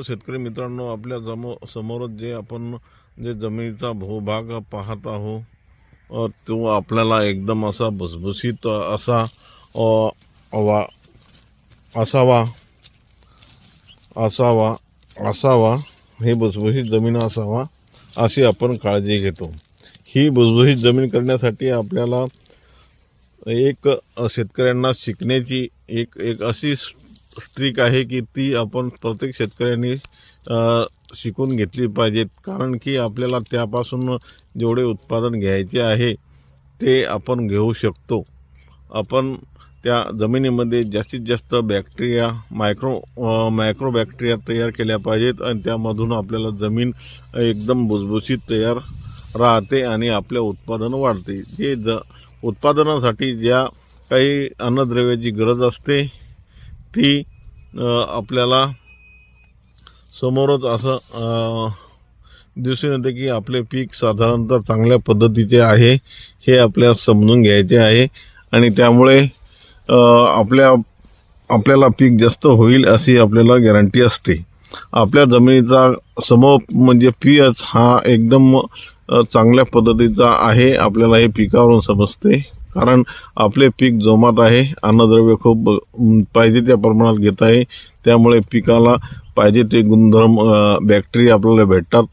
शेतकरी मित्रांनो आपल्या जमो समोरच जे आपण जे जमिनीचा भूभाग पाहत आहो तो आपल्याला एकदम असा भुसभुशीत असा वा असावा असावा असावा ही भुसभुशीत जमीन असावा अशी आपण काळजी घेतो. ही भुसभुशीत जमीन करण्यासाठी आपल्याला एक शेतकऱ्यांना शिकण्याची एक एक अशी ट्रिक आहे की ती आपण प्रत्येक शेतकऱ्यांनी शिकून घेतली पाहिजेत. कारण की आपल्याला त्यापासून जेवढे उत्पादन घ्यायचे आहे ते आपण घेऊ शकतो. आपण त्या जमिनीमध्ये जास्तीत जास्त बॅक्टेरिया मायक्रो मायक्रो बॅक्टेरिया तयार केल्या पाहिजेत आणि त्यामधून आपल्याला जमीन एकदम भुसभुशीत तयार राहते आणि आपले उत्पादन वाढते. जे ज उत्पादनासाठी ज्या काही अन्नद्रव्याची गरज असते ती आपल्याला समोरच असं दिसून येतं की आपले पीक साधारणतः चांगल्या पद्धतीचे आहे हे आपल्याला समजून घ्यायचे आहे. आणि त्यामुळे आपल्या आपल्याला पीक जास्त होईल अशी आपल्याला गॅरंटी असते. आपल्या जमिनीचा सम म्हणजे पी हा एकदम चांगल्या पद्धतीचा आहे आपल्याला हे पिकावरून समजते. कारण आपले पीक जोमात आहे अन्नद्रव्य खूप पाहिजे त्या प्रमाणात घेत आहे. त्यामुळे पिकाला पाहिजे ते गुणधर्म बॅक्टेरिया आपल्याला भेटतात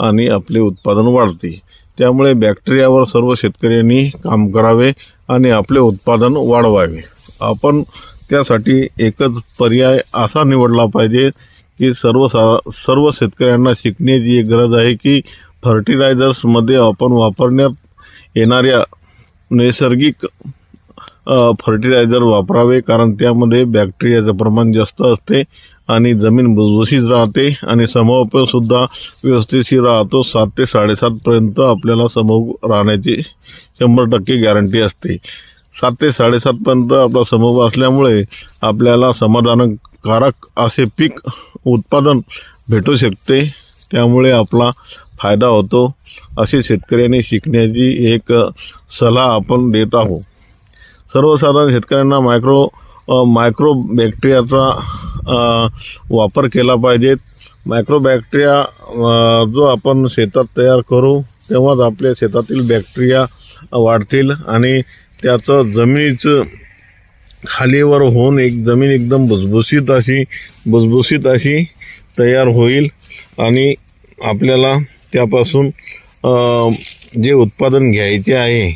आणि आपले उत्पादन वाढते. त्यामुळे बॅक्टेरियावर सर्व शेतकऱ्यांनी काम करावे आणि आपले उत्पादन वाढवावे. आपण त्यासाठी एकच पर्याय असा निवडला पाहिजे की सर्व सा सर्व शेतकऱ्यांना शिकण्याची एक गरज आहे की फर्टिलायझर्समध्ये आपण वापरण्यात येणाऱ्या नैसर्गिक फर्टिलायझर वापरावे कारण त्यामध्ये बॅक्टेरियाचं प्रमाण जास्त असते आणि जमीन भुसभुशीत राहते आणि समोपसुद्धा व्यवस्थितशी राहतो. सात ते साडेसातपर्यंत आपल्याला समूह राहण्याची शंभर टक्के गॅरंटी असते. सात ते साडेसातपर्यंत आपला समूह असल्यामुळे आपल्याला समाधानकारक असे पीक उत्पादन भेटू शकते. त्यामुळे आपला फायदा होतो असे शेतकऱ्यांनी शिकण्याची एक सलाह आपण देत आहोत. सर्वसाधारण शेतकऱ्यांना मायक्रो मायक्रो बॅक्टेरियाचा वापर केला पाहिजेत मायक्रो बॅक्टेरिया जो आपण शेतात तयार करू तेव्हाच आपल्या शेतातील बॅक्टेरिया वाढतील आणि त्याचं जमिनीचं खालीवर होऊन एक जमीन एकदम भुसभुशीत अशी भुसभुशीत अशी तयार होईल आणि आपल्याला त्यापासून जे उत्पादन घ्यायचे आहे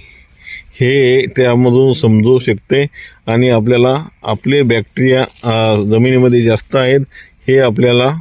हे त्यामधून समजू शकते आणि आपल्याला आपले बॅक्टेरिया जमिनीमध्ये जास्त आहेत हे आपल्याला